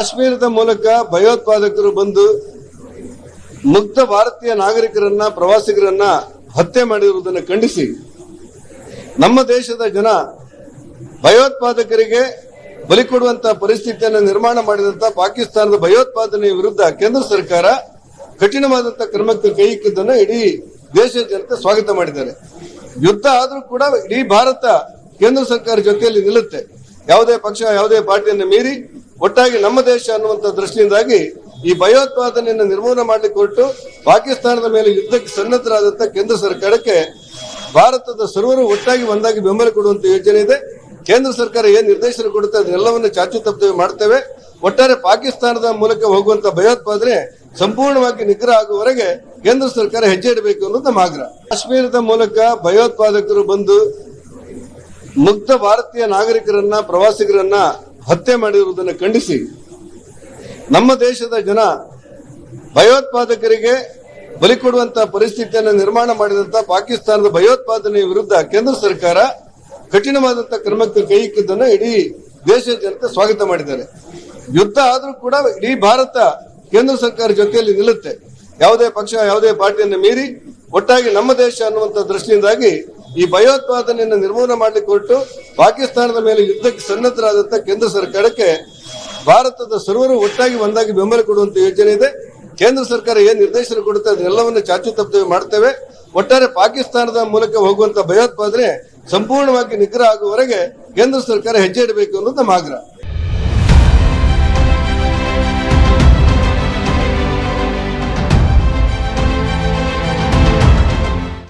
ಕಾಶ್ಮೀರದ ಮೂಲಕ ಭಯೋತ್ಪಾದಕರು ಬಂದು ಮುಕ್ತ ಭಾರತೀಯ ನಾಗರಿಕರನ್ನ, ಪ್ರವಾಸಿಗರನ್ನ ಹತ್ಯೆ ಮಾಡಿರುವುದನ್ನು ಖಂಡಿಸಿ, ನಮ್ಮ ದೇಶದ ಜನ ಭಯೋತ್ಪಾದಕರಿಗೆ ಬಲಿ ಕೊಡುವಂತಹ ಪರಿಸ್ಥಿತಿಯನ್ನು ನಿರ್ಮಾಣ ಮಾಡಿದಂತಹ ಪಾಕಿಸ್ತಾನದ ಭಯೋತ್ಪಾದನೆಯ ವಿರುದ್ಧ ಕೇಂದ್ರ ಸರ್ಕಾರ ಕಠಿಣವಾದಂತಹ ಕ್ರಮಕ್ಕೆ ಕೈ ಇಕ್ಕಿದ್ದನ್ನು ಇಡೀ ದೇಶದ ಜನತೆ ಸ್ವಾಗತ ಮಾಡಿದ್ದಾರೆ. ಯುದ್ಧ ಆದರೂ ಕೂಡ ಇಡೀ ಭಾರತ ಕೇಂದ್ರ ಸರ್ಕಾರ ಜೊತೆಯಲ್ಲಿ ನಿಲ್ಲುತ್ತೆ. ಯಾವುದೇ ಪಕ್ಷ, ಯಾವುದೇ ಪಾರ್ಟಿಯನ್ನು ಮೀರಿ ಒಟ್ಟಾಗಿ ನಮ್ಮ ದೇಶ ಅನ್ನುವಂತ ದೃಷ್ಟಿಯಿಂದಾಗಿ ಈ ಭಯೋತ್ಪಾದನೆಯನ್ನು ನಿರ್ಮೂಲನೆ ಮಾಡಲಿಕ್ಕೆ ಹೊರಟು ಪಾಕಿಸ್ತಾನದ ಮೇಲೆ ಯುದ್ಧಕ್ಕೆ ಸನ್ನದ್ಧರಾದಂತ ಕೇಂದ್ರ ಸರ್ಕಾರಕ್ಕೆ ಭಾರತದ ಸರ್ವರು ಒಟ್ಟಾಗಿ ಒಂದಾಗಿ ಬೆಂಬಲ ಕೊಡುವಂತ ಯೋಜನೆ ಇದೆ. ಕೇಂದ್ರ ಸರ್ಕಾರ ಏನ್ ನಿರ್ದೇಶನ ಕೊಡುತ್ತೆ ಅದನ್ನೆಲ್ಲವನ್ನು ಚಾಚು ತಪ್ಪದೆ ಮಾಡ್ತೇವೆ. ಒಟ್ಟಾರೆ ಪಾಕಿಸ್ತಾನದ ಮೂಲಕ ಹೋಗುವಂತ ಭಯೋತ್ಪಾದನೆ ಸಂಪೂರ್ಣವಾಗಿ ನಿಗ್ರಹ ಆಗುವವರೆಗೆ ಕೇಂದ್ರ ಸರ್ಕಾರ ಹೆಜ್ಜೆ ಇಡಬೇಕು ಅನ್ನೋದು ನಮ್ಮ ಆಗ್ರಹ. ಕಾಶ್ಮೀರದ ಮೂಲಕ ಭಯೋತ್ಪಾದಕರು ಬಂದು ಮುಕ್ತ ಭಾರತೀಯ ನಾಗರಿಕರನ್ನ, ಪ್ರವಾಸಿಗರನ್ನ ಹತ್ಯೆ ಮಾಡಿರುವುದನ್ನು ಖಂಡಿಸಿ, ನಮ್ಮ ದೇಶದ ಜನ ಭಯೋತ್ಪಾದಕರಿಗೆ ಬಲಿ ಕೊಡುವಂತಹ ಪರಿಸ್ಥಿತಿಯನ್ನು ನಿರ್ಮಾಣ ಮಾಡಿದಂತ ಪಾಕಿಸ್ತಾನದ ಭಯೋತ್ಪಾದನೆಯ ವಿರುದ್ಧ ಕೇಂದ್ರ ಸರ್ಕಾರ ಕಠಿಣವಾದಂತಹ ಕ್ರಮಕ್ಕೆ ಕೈ ಇಕ್ಕಿದ್ದನ್ನು ಇಡೀ ದೇಶದ ಜನತೆ ಸ್ವಾಗತ ಮಾಡಿದ್ದಾರೆ. ಯುದ್ಧ ಆದರೂ ಕೂಡ ಇಡೀ ಭಾರತ ಕೇಂದ್ರ ಸರ್ಕಾರ ಜೊತೆಯಲ್ಲಿ ನಿಲ್ಲುತ್ತೆ. ಯಾವುದೇ ಪಕ್ಷ, ಯಾವುದೇ ಪಾರ್ಟಿಯನ್ನು ಮೀರಿ ಒಟ್ಟಾಗಿ ನಮ್ಮ ದೇಶ ಅನ್ನುವಂತ ದೃಷ್ಟಿಯಿಂದಾಗಿ ಈ ಭಯೋತ್ಪಾದನೆಯನ್ನು ನಿರ್ಮೂಲನೆ ಮಾಡಲಿಕ್ಕೆ ಹೊರಟು ಪಾಕಿಸ್ತಾನದ ಮೇಲೆ ಯುದ್ಧಕ್ಕೆ ಸನ್ನದ್ಧರಾದಂತ ಕೇಂದ್ರ ಸರ್ಕಾರಕ್ಕೆ ಭಾರತದ ಸರ್ವರು ಒಟ್ಟಾಗಿ ಒಂದಾಗಿ ಬೆಂಬಲ ಕೊಡುವಂತ ಯೋಜನೆ ಇದೆ. ಕೇಂದ್ರ ಸರ್ಕಾರ ಏನ್ ನಿರ್ದೇಶನ ಕೊಡುತ್ತೆ ಅದನ್ನೆಲ್ಲವನ್ನು ಚಾಚು ತಪ್ಪದೆ ಮಾಡ್ತೇವೆ. ಒಟ್ಟಾರೆ ಪಾಕಿಸ್ತಾನದ ಮೂಲಕ ಹೋಗುವಂತ ಭಯೋತ್ಪಾದನೆ ಸಂಪೂರ್ಣವಾಗಿ ನಿಗ್ರಹ ಆಗುವವರೆಗೆ ಕೇಂದ್ರ ಸರ್ಕಾರ ಹೆಜ್ಜೆ ಇಡಬೇಕು ಅನ್ನೋದು ನಮ್ಮ ಆಗ್ರಹ.